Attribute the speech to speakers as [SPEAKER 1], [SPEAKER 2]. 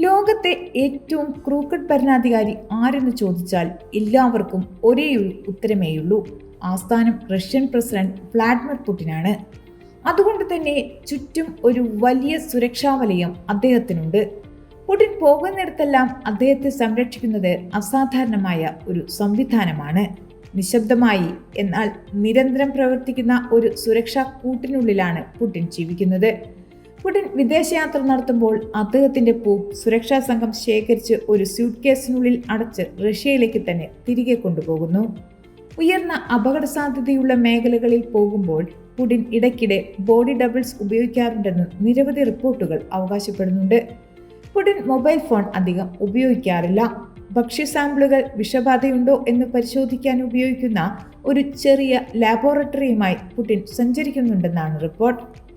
[SPEAKER 1] ലോകത്തെ ഏറ്റവും ക്രൂക്കഡ് ഭരണാധികാരി ആരെന്ന് ചോദിച്ചാൽ എല്ലാവർക്കും ഒരേ ഉത്തരമേയുള്ളൂ. ആസ്ഥാനം റഷ്യൻ പ്രസിഡന്റ് വ്ളാഡിമിർ പുടിനാണ്. അതുകൊണ്ട് തന്നെ ചുറ്റും ഒരു വലിയ സുരക്ഷാ വലയം അദ്ദേഹത്തിനുണ്ട്. പുടിൻ പോകുന്നിടത്തെല്ലാം അദ്ദേഹത്തെ സംരക്ഷിക്കുന്നത് അസാധാരണമായ ഒരു സംവിധാനമാണ്. നിശബ്ദമായി എന്നാൽ നിരന്തരം പ്രവർത്തിക്കുന്ന ഒരു സുരക്ഷാ കൂട്ടിനുള്ളിലാണ് പുടിൻ ജീവിക്കുന്നത്. പുടിൻ വിദേശയാത്ര നടത്തുമ്പോൾ അദ്ദേഹത്തിന്റെ പൂ സുരക്ഷാ സംഘം ശേഖരിച്ച് ഒരു സ്യൂട്ട് കേസിനുള്ളിൽ അടച്ച് റഷ്യയിലേക്ക് തന്നെ തിരികെ കൊണ്ടുപോകുന്നു. ഉയർന്ന അപകട സാധ്യതയുള്ള മേഖലകളിൽ പോകുമ്പോൾ പുടിൻ ഇടയ്ക്കിടെ ബോഡി ഡബിൾസ് ഉപയോഗിക്കാറുണ്ടെന്ന് നിരവധി റിപ്പോർട്ടുകൾ അവകാശപ്പെടുന്നുണ്ട്. പുടിൻ മൊബൈൽ ഫോൺ അധികം ഉപയോഗിക്കാറില്ല. ഭക്ഷ്യ സാമ്പിളുകൾ വിഷബാധയുണ്ടോ എന്ന് പരിശോധിക്കാൻ ഉപയോഗിക്കുന്ന ഒരു ചെറിയ ലാബോറട്ടറിയുമായി പുടിൻ സഞ്ചരിക്കുന്നുണ്ടെന്നാണ് റിപ്പോർട്ട്.